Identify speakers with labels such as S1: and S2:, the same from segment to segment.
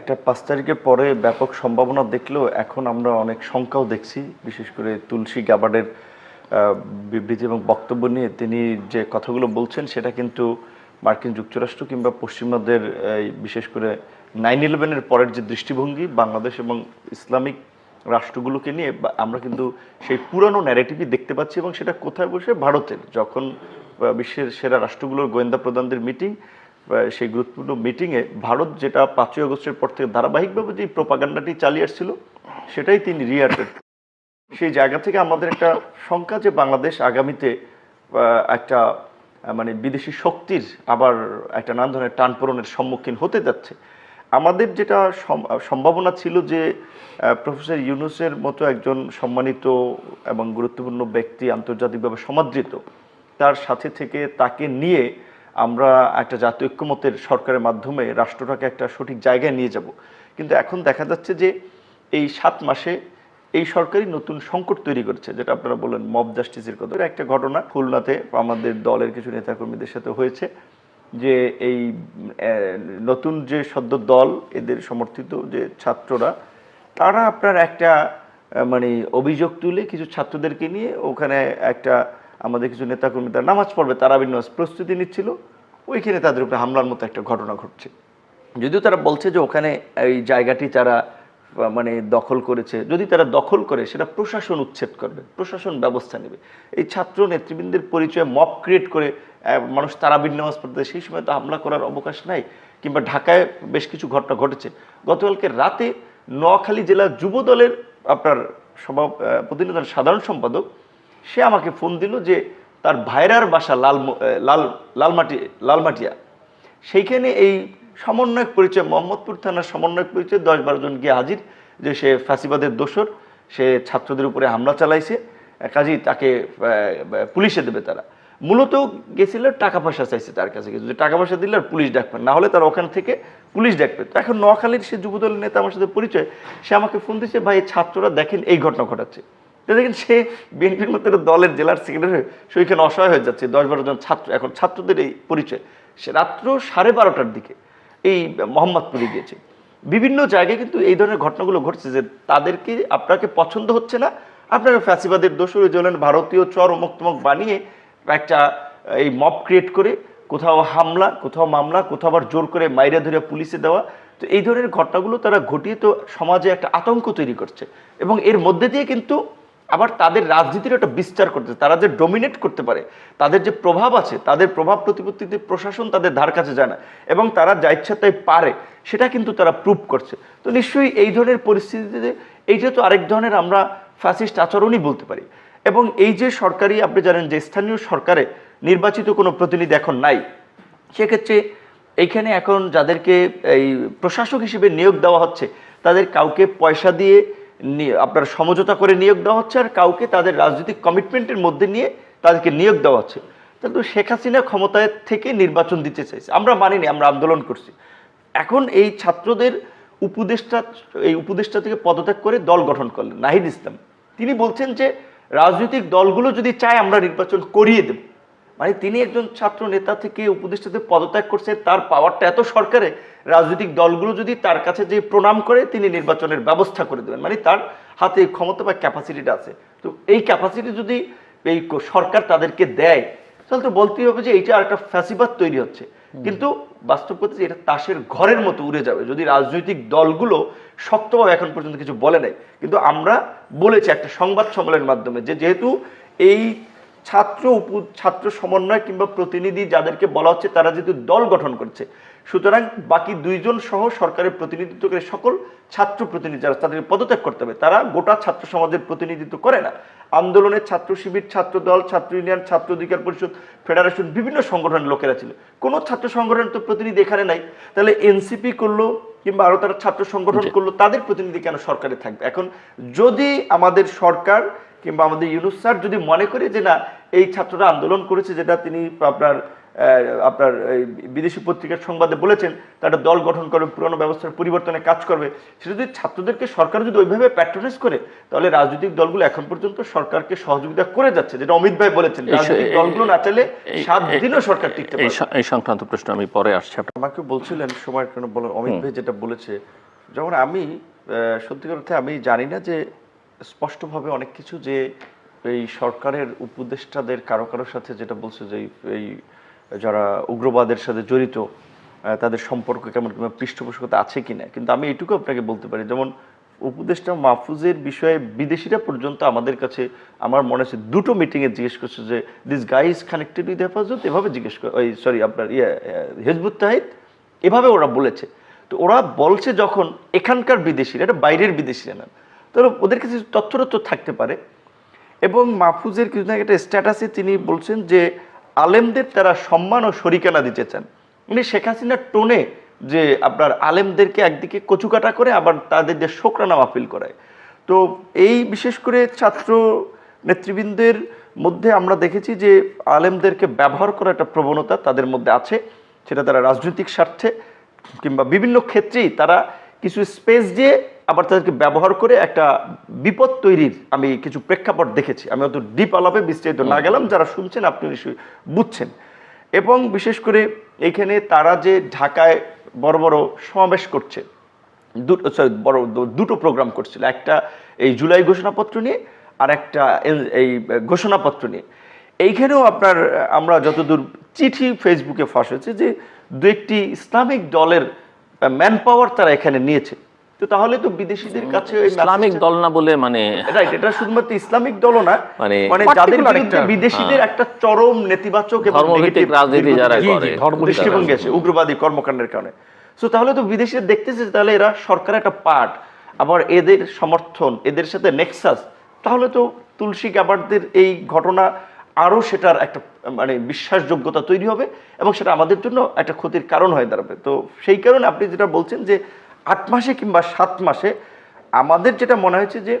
S1: একটা পাঁচ তারিখের পরে ব্যাপক সম্ভাবনা দেখলেও এখন আমরা অনেক শঙ্কাও দেখছি, বিশেষ করে তুলসী গাবার্ডের বিবৃতি এবং বক্তব্য নিয়ে। তিনি যে কথাগুলো বলছেন সেটা কিন্তু মার্কিন যুক্তরাষ্ট্র কিংবা পশ্চিমাদের বিশেষ করে নাইন ইলেভেনের পরের যে দৃষ্টিভঙ্গি, বাংলাদেশ এবং ইসলামিক রাষ্ট্রগুলোকে নিয়ে আমরা কিন্তু সেই পুরানো ন্যারেটিভই দেখতে পাচ্ছি এবং সেটা কোথায় বসে? ভারতের। যখন বিশ্বের সেরা রাষ্ট্রগুলোর গোয়েন্দা প্রধানদের মিটিং সেই গুরুত্বপূর্ণ মিটিংয়ে ভারত যেটা পাঁচই আগস্টের পর থেকে ধারাবাহিকভাবে যে প্রপাগান্ডাটি চালিয়ে আসছিল, সেটাই তিনি রিয়ার্টেড সেই জায়গা থেকে আমাদের একটা শঙ্কা যে বাংলাদেশ আগামীতে একটা মানে বিদেশি শক্তির আবার একটা নানা ধরনের টানপূরণের সম্মুখীন হতে যাচ্ছে। আমাদের যেটা সম্ভাবনা ছিল যে প্রফেসর ইউনুসের মতো একজন সম্মানিত এবং গুরুত্বপূর্ণ ব্যক্তি আন্তর্জাতিকভাবে সমাদৃত, তার সাথে থেকে তাকে নিয়ে আমরা একটা জাতীয় ঐক্যমতের সরকারের মাধ্যমে রাষ্ট্রটাকে একটা সঠিক জায়গায় নিয়ে যাব। কিন্তু এখন দেখা যাচ্ছে যে এই সাত মাসে এই সরকারই নতুন সংকট তৈরি করেছে, যেটা আপনারা বললেন মব জাস্টিসের কথা। একটা ঘটনা। খুলনাতে আমাদের দলের কিছু নেতাকর্মীদের সাথে হয়েছে যে এই নতুন যে সদ্য দল এদের সমর্থিত যে ছাত্ররা, তারা আপনার একটা মানে অভিযোগ তুলে কিছু ছাত্রদেরকে নিয়ে ওখানে একটা আমাদের কিছু নেতাকর্মী তারা নামাজ পড়বে, তারা নামাজ প্রস্তুতি নিচ্ছিল। ওইখানে তাদের উপরে হামলার মতো একটা ঘটনা ঘটছে। যদিও তারা বলছে যে ওখানে এই জায়গাটি তারা মানে দখল করেছে। যদি তারা দখল করে, সেটা প্রশাসন উচ্ছেদ করবে, প্রশাসন ব্যবস্থা নেবে। এই ছাত্র নেতৃবৃন্দের পরিচয়ে মপ ক্রিয়েট করে মানুষ তারাবির নামাজ পড়তে সেই সময় তো হামলা করার অবকাশ নাই। কিংবা ঢাকায় বেশ কিছু ঘটনা ঘটেছে। গতকালকে রাতে নোয়াখালী জেলা যুব দলের আপনার সভা প্রতিনিধি সাধারণ সম্পাদক সে আমাকে ফোন দিল যে তার ভাইরার বাসা লাল লাল, লালমাটি, লালমাটিয়া। সেইখানে এই সমন্বয়ক পরিচয়, মোহাম্মদপুর থানার সমন্বয়ক পরিচয় দশ বারো জন গিয়ে হাজির যে সে ফাঁসিবাদের দোসর সে ছাত্রদের উপরে হামলা চালাইছে কাজেই তাকে পুলিশে দেবে তারা। মূলত গেছিল টাকা পয়সা চাইছে তার কাছে যদি টাকা পয়সা দিলে আর পুলিশ ডাকবেন না হলে তার ওখান থেকে পুলিশ ডাকবে। তো এখন নোয়াখালীর সে যুবদলের নেতা আমার সাথে পরিচয়, সে আমাকে ফোন দিচ্ছে ভাই, ছাত্ররা দেখেন এই ঘটনা ঘটাচ্ছে। দেখেন সে বিএনপির মতো দলের জেলার সেক্রেটারি সে ওইখানে অসহায় হয়ে যাচ্ছে, দশ বারো জন ছাত্র। এখন ছাত্রদের এই পরিচয়, সে রাত্র সাড়ে বারোটার দিকে এই মোহাম্মদপুরে গিয়েছে। বিভিন্ন জায়গায় কিন্তু এই ধরনের ঘটনাগুলো ঘটছে যে তাদেরকে আপনাকে পছন্দ হচ্ছে না আপনারা ফ্যাসিবাদের দোষরে জ্বলেন ভারতীয় চর অমুক তমক বানিয়ে একটা, এই মব ক্রিয়েট করে কোথাও হামলা, কোথাও মামলা, কোথাও আবার জোর করে মাইরে ধরে পুলিশে দেওয়া। তো এই ধরনের ঘটনাগুলো তারা ঘটিয়ে তো সমাজে একটা আতঙ্ক তৈরি করছে। এবং এর মধ্যে দিয়ে কিন্তু আবার তাদের রাজনীতির একটা বিস্তার করতে তারা যে ডোমিনেট করতে পারে, তাদের যে প্রভাব আছে, তাদের প্রভাব প্রতিপত্তিতে প্রশাসন তাদের ধার কাছে যায় না, এবং তারা যা ইচ্ছা তাই পারে, সেটা কিন্তু তারা প্রুভ করছে। তো নিশ্চয়ই এই ধরনের পরিস্থিতিতে এইটা তো আরেক ধরনের আমরা ফ্যাসিস্ট আচরণই বলতে পারি। এবং এই যে সরকারি আপনি জানেন যে স্থানীয় সরকারে নির্বাচিত কোনো প্রতিনিধি এখন নাই, সেক্ষেত্রে এইখানে এখন যাদেরকে এই প্রশাসক হিসেবে নিয়োগ দেওয়া হচ্ছে, তাদের কাউকে পয়সা দিয়ে আপনার সমঝোতা করে নিয়োগ দেওয়া হচ্ছে আর কাউকে তাদের রাজনৈতিক কমিটমেন্টের মধ্যে নিয়ে তাদেরকে নিয়োগ দেওয়া হচ্ছে। কিন্তু শেখ হাসিনা ক্ষমতায় থেকে নির্বাচন দিতে চাইছে। আমরা মানিনি, আমরা আন্দোলন করছি। এখন এই ছাত্রদের উপদেষ্টা, এই উপদেষ্টা থেকে পদত্যাগ করে দল গঠন করলেন, নাহিদ ইসলাম। তিনি বলছেন যে, রাজনৈতিক দলগুলো যদি চায় আমরা নির্বাচন করিয়ে দেব মানে তিনি একজন ছাত্র নেতা থেকে উপদেষ্টাতে পদত্যাগ করছে তার পাওয়ারটা এত সরকারে রাজনৈতিক দলগুলো যদি তার কাছে যে প্রণাম করে তিনি নির্বাচনের ব্যবস্থা করে দেবেন। মানে তার হাতে ক্ষমতা বা ক্যাপাসিটিটা আছে। তো এই ক্যাপাসিটি যদি এই সরকার তাদেরকে দেয় তাহলে তো বলতেই হবে যে এইটা আর একটা ফ্যাসিবাদ তৈরি হচ্ছে। কিন্তু বাস্তব কথা যে এটা তাসের ঘরের মতো উড়ে যাবে। যদি রাজনৈতিক দলগুলো শক্তভাবে এখন পর্যন্ত কিছু বলে নাই কিন্তু আমরা বলেছি একটা সংবাদ সম্মেলনের মাধ্যমে যে যেহেতু এই ছাত্র উপ ছাত্র সমন্বয় কিংবা প্রতিনিধি যাদেরকে বলা হচ্ছে তারা যেহেতু দল গঠন করছে সুতরাং বাকি দুইজন সহ সরকারের প্রতিনিধিত্ব করে সকল ছাত্র প্রতিনিধি যারা তাদেরকে পদত্যাগ করতে হবে। তারা গোটা ছাত্র সমাজের প্রতিনিধিত্ব করে না। আন্দোলনের ছাত্র শিবির ছাত্র দল ছাত্র ইউনিয়ন ছাত্র অধিকার পরিষদ ফেডারেশন বিভিন্ন সংগঠনের লোকেরা ছিল। কোনো ছাত্র সংগঠনের তো প্রতিনিধি এখানে নাই। তাহলে এনসিপি করল কিংবা আরও তারা ছাত্র সংগঠন করল তাদের প্রতিনিধি কেন সরকারে থাকবে? এখন যদি আমাদের সরকার কিংবা আমাদের ইউনুস স্যার যদি মনে করে যে না এই ছাত্ররা আন্দোলন করেছে যেটা তিনি আপনার আপনার বিদেশি পত্রিকার সংবাদে বলেছেন তারা দল গঠন করবে পুরনো ব্যবস্থার পরিবর্তনে কাজ করবে। সেটা যদি ছাত্রদেরকে সরকার যদি ওইভাবে প্যাট্রোনাইজ করে তাহলে রাজনৈতিক দলগুলো এখন পর্যন্ত সরকারকে সহযোগিতা করে যাচ্ছে যেটা অমিত ভাই বলেছেন। রাজনৈতিক দলগুলো না চাইলে সাত দিনও সরকার টিকতে
S2: এই এই সংক্রান্ত প্রশ্ন আমি পরে আসছি।
S1: আমাকে বলছিলেন সময় কেন বলেন অমিত ভাই যেটা বলেছে যেমন আমি সত্যি কথা আমি জানি না যে স্পষ্টভাবে অনেক কিছু যে এই সরকারের উপদেষ্টাদের কারও কারোর সাথে যেটা বলছে যে এই- যারা উগ্রবাদের সাথে জড়িত তাদের সম্পর্ক কেমন কিংবা পৃষ্ঠপোষকতা আছে কিনা। কিন্তু আমি এইটুকু আপনাকে বলতে পারি, যেমন উপদেষ্টা মাহফুজের বিষয়ে বিদেশিরা পর্যন্ত আমাদের কাছে আমার মনে হচ্ছে দুটো মিটিংয়ে জিজ্ঞেস করছে যে this guy is connected with Hefazat এভাবে জিজ্ঞেস করে ওই সরি আপনার ইয়ে হেজবুত তাহিদ এভাবে ওরা বলেছে। তো ওরা বলছে যখন এখানকার বিদেশিরা, এটা বাইরের বিদেশিরা না তো ওদের কাছে তথ্য তথ্য থাকতে পারে। এবং মাহফুজের কিছুদিন আগে একটা স্ট্যাটাসে তিনি বলছেন যে, আলেমদের তারা সম্মান ও শরিকানা দিতে চান। উনি শেখ হাসিনার টোনে যে আপনার আলেমদেরকে একদিকে কচুকাটা করে, আবার তাদের যে শোকরানা মাহফিল করায়। তো এই বিশেষ করে ছাত্র নেতৃবৃন্দের মধ্যে আমরা দেখেছি যে, আলেমদেরকে ব্যবহার করার একটা প্রবণতা তাদের মধ্যে আছে। সেটা তারা রাজনৈতিক স্বার্থে কিংবা বিভিন্ন ক্ষেত্রেই তারা কিছু স্পেস দিয়ে আবার তাদেরকে ব্যবহার করে একটা বিপদ তৈরির আমি কিছু প্রেক্ষাপট দেখেছি। আমি অত ডিপ আলাপে বিস্তারিত না গেলাম যারা শুনছেন আপনি নিশ্চয়ই বুঝছেন। এবং বিশেষ করে এইখানে তারা যে ঢাকায় বড় বড় সমাবেশ করছে দুটো sorry, বড় দুটো প্রোগ্রাম করছিল। একটা এই জুলাই ঘোষণাপত্র নিয়ে আর একটা এই ঘোষণাপত্র নিয়ে। এইখানেও আপনার আমরা যতদূর চিঠি ফেসবুকে ফাঁস হয়েছে যে দু একটি ইসলামিক দলের ম্যান পাওয়ার তারা এখানে নিয়েছে। তো তাহলে তো বিদেশিদের কাছে
S2: ইসলামিক দল না বলে মানে
S1: রাইট এটা শুধুমাত্র ইসলামিক দলও না
S2: মানে-
S1: মানে যাদের বিরুদ্ধে বিদেশিদের একটা চরম নেতিবাচক এবং
S2: ধর্মভিত্তিক রাজনীতি যারা করে।
S1: দৃষ্টিভঙ্গি আছে উগ্রবাদী কর্মকাণ্ডের কারণে। সো তাহলে তো বিদেশিরা দেখতেছে তাহলে এরা সরকারের একটা পার্ট আবার এদের সমর্থন এদের সাথে নেক্সাস তাহলে তো তুলসী গাবারদের এই ঘটনা আরও সেটার একটা মানে বিশ্বাসযোগ্যতা তৈরি হবে এবং সেটা আমাদের জন্য একটা ক্ষতির কারণ হয়ে দাঁড়াবে। তো সেই কারণে আপনি যেটা বলছেন যে আট মাসে কিংবা সাত মাসে আমাদের যেটা মনে হয়েছে যে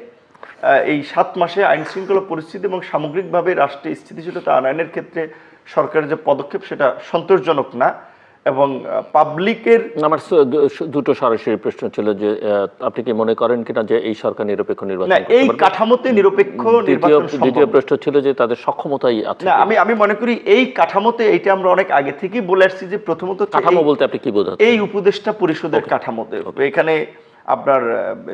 S1: এই সাত মাসে আইন শৃঙ্খলা পরিস্থিতি এবং সামগ্রিকভাবে রাষ্ট্রের স্থিতিশীলতা আনয়নের ক্ষেত্রে সরকারের যে পদক্ষেপ সেটা সন্তোষজনক না। এবং পাবলিকের
S2: আমার দুটো সরাসরি প্রশ্ন ছিল যে আপনি কি মনে করেন কিনা যে এই সরকার নিরপেক্ষ নির্বাচন
S1: এই কাঠামোতে নিরপেক্ষ
S2: দ্বিতীয়
S1: নির্বাচন
S2: দ্বিতীয় প্রশ্ন ছিল যে তাদের সক্ষমতাই আছে
S1: না আমি আমি মনে করি এই কাঠামোতে এটা আমরা অনেক আগে থেকেই বলে আসছি যে প্রথমত
S2: কাঠামো বলতে আপনি কি বোঝাচ্ছেন?
S1: এই উপদেষ্টা পরিষদের কাঠামোতে। এখানে আপনার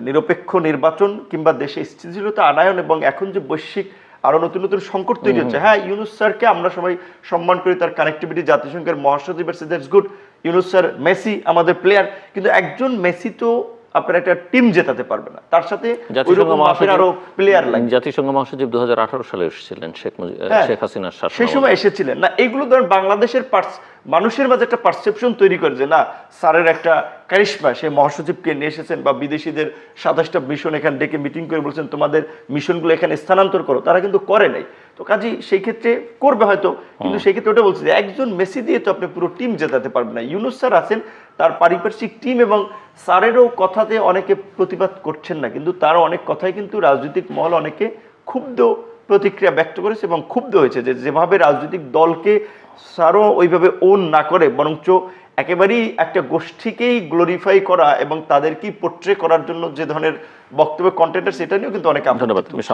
S1: নিরপেক্ষ নির্বাচন কিংবা দেশে স্থিতিশীলতা আনায়ন এবং এখন যে বৈশ্বিক আরও নতুন নতুন সংকট তৈরি হচ্ছে। হ্যাঁ ইউনুস স্যারকে আমরা সবাই সম্মান করি তার কানেক্টিভিটি জাতিসংঘের মহাসচিব that's good Yunus sir Messi আমাদের প্লেয়ার কিন্তু একজন মেসি তো আপনার একটা টিম জেতাতে পারবে না। তার সাথে আরও প্লেয়ার
S2: জাতিসংঘ মহাসচিব দু সালে এসেছিলেন শেখ
S1: হ্যাঁ,
S2: শেখ হাসিনার শাসন
S1: সেই সময় এসেছিলেন। না এগুলো ধরেন বাংলাদেশের মানুষের মাঝে একটা পারসেপশন তৈরি করে যে না স্যারের একটা কারিশমা সে মহাসচিবকে নিয়ে এসেছেন বা বিদেশিদের সাতাশটা মিশন এখানে ডেকে মিটিং করে বলছেন তোমাদের মিশনগুলো এখানে স্থানান্তর করো। তারা কিন্তু করে নাই। তো কাজী সেই ক্ষেত্রে করবে হয়তো কিন্তু সেই ক্ষেত্রে ওটা বলছে যে একজন মেসি দিয়ে তো আপনি পুরো টিম জেতাতে পারবেন না। ইউনুস স্যার আছেন তার পারিপার্শ্বিক টিম এবং স্যারেরও কথাতে অনেকে প্রতিবাদ করছেন না, কিন্তু তার অনেক কথাই কিন্তু রাজনৈতিক মহল অনেকে ক্ষুব্ধ প্রতিক্রিয়া ব্যক্ত করেছে এবং ক্ষুব্ধ হয়েছে যে যেভাবে রাজনৈতিক দলকে স্যারও ওইভাবে ওন না করে, বরঞ্চ একেবারেই একটা গোষ্ঠীকেই গ্লোরিফাই করা এবং তাদেরকেই পোট্রে করার জন্য যে ধরনের বক্তব্য কন্টেন্টার সেটা নিয়েও কিন্তু অনেক
S2: ধন্যবাদ, তুমি